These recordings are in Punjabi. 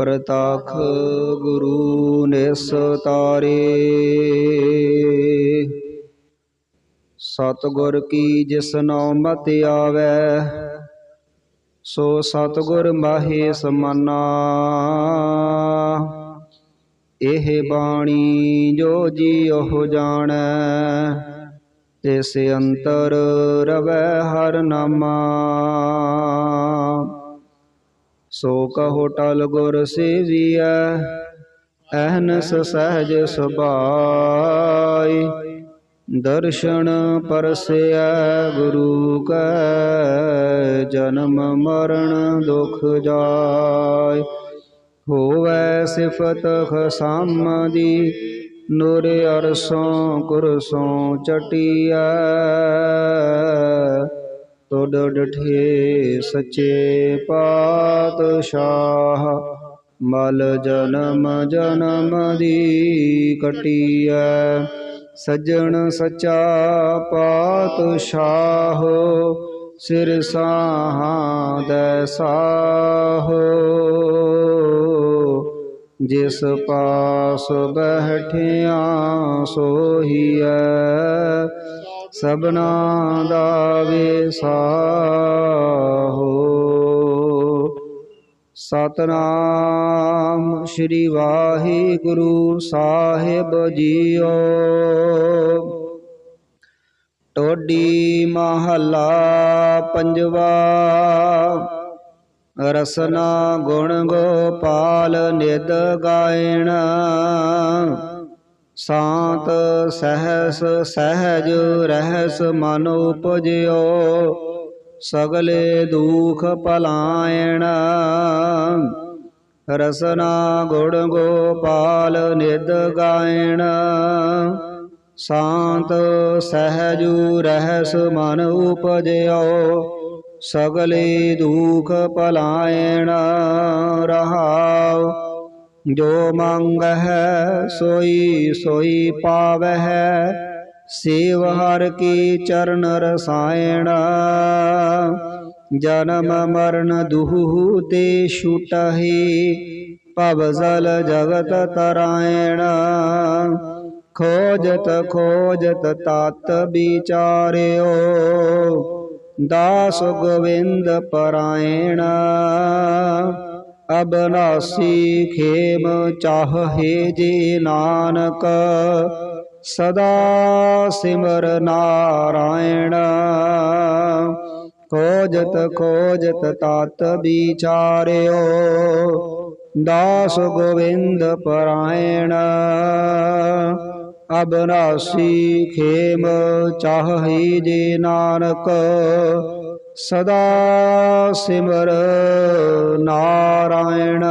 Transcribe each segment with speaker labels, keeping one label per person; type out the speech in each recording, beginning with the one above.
Speaker 1: ਪ੍ਰਤਖ ਗੁਰੂ ਨਿਸਤਾਰੇ ਸਤਿਗੁਰ ਕੀ ਜਿਸ ਨਾਮ ਮਤ ਆਵੈ, ਸੋ ਸਤਿਗੁਰ ਮਾਹੇ ਸਮਾਨਾ। ਇਹ ਬਾਣੀ ਜੋ ਜੀ ਉਹ ਜਾਣੈ, ਤਿਸ ਅੰਤਰ ਰਵੈ ਹਰ ਨਾਮਾ। ਸੋ ਕਹੋ ਟਲ ਗੁਰ ਸੇਵੀਐ ਅਹਨਸ ਸਹਜ ਸੁਭਾਈ। ਦਰਸ਼ਨ ਪਰਸਿਆ ਗੁਰੂ ਕੈ, ਜਨਮ ਮਰਨ ਦੁਖ ਜਾਏ ਹੋਵੇ ਸਿਫਤ ਖਸਮ ਦੀ, ਨੂਰ ਅਰਸੋਂ ਕੁਰਸੋਂ ਚਟੀਐ। ਤੋੜ ਡਠੇ ਸੱਚੇ ਪਾਤਸ਼ਾਹ, ਮਲ ਜਨਮ ਜਨਮ ਦੀ ਕਟੀਐ। ਸੱਜਣ ਸੱਚਾ ਪਾਤਸ਼ਾਹ, ਸਿਰ ਸਾਹਾਂ ਦੈ ਸਾਹੋ। ਜਿਸ ਪਾਸ ਬਹਿਠਿਆ ਸੋਹੀਐ ਸਭਨਾ ਦਾ ਵਿਸਾਹੋ। ਸਤਨਾਮ ਸ੍ਰੀ ਵਾਹਿਗੁਰੂ ਸਾਹਿਬ ਜੀਓ। ਟੋਡੀ ਮਹੱਲਾ ਪੰਜਵਾ, ਰਸਨਾ ਗੁਣ ਗੋਪਾਲ ਨਿਦ ਗਾਇਣ। ਸਾਤ ਸਹਸ ਸਹਿਜ ਰਹਿਸ ਮਨ ਉਪਜਿਓ, ਸਗਲੇ ਦੁਖ ਪਲਾਇਣ। ਰਸਨਾ ਗੁਣ ਗੋਪਾਲ ਨਿਦ ਗਾਇਣ। ਸ਼ਾਂਤ ਸਹਜੂ ਰਹਿਸ ਮਨ ਉਪਜਿਓ, ਸਗਲੇ ਦੁਖ ਪਲਾਇਣ। ਰਹਾਉ ਜੋ ਮੰਗ ਹੈ ਸੋਈ ਸੋਈ ਪਾਵਹਿ, ਸੇਵ ਹਰ ਕੀ ਚਰਨ ਰਸਾਇਣ। ਜਨਮ ਮਰਨ ਦੁਹੂ ਤੇ ਛੁਟਹੀ ਭਵ ਜਲ ਜਗਤ ਤਰਾਇਣ। ਖੋਜਤ ਖੋਜਤ ਤਤ ਵਿਚਾਰਿਓ, ਦਾਸ ਗੋਵਿੰਦ ਪਰਾਇਣ। ਅਬਨਾਸੀ ਖੇਮ ਚਾਹੇ ਜੀ ਨਾਨਕ, ਸਦਾ ਸਿਮਰ ਨਾਰਾਇਣ। ਖੋਜਤ ਖੋਜਤ ਤਤ ਵਿਚਾਰਿਓ, ਦਾਸ ਗੋਵਿੰਦ ਪਰਾਇਣ। ਅਬਨਾਸੀ ਖੇਮ ਚਾਹੇ ਜੀ ਨਾਨਕ ਸਦਾ ਸਿਮਰ ਨਾਰਾਇਣ।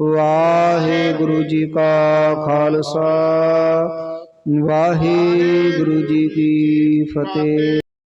Speaker 1: ਵਾਹਿਗੁਰੂ ਜੀ ਕਾ ਖਾਲਸਾ ਵਾਹਿਗੁਰੂ ਜੀ ਕੀ ਫਤਿਹ।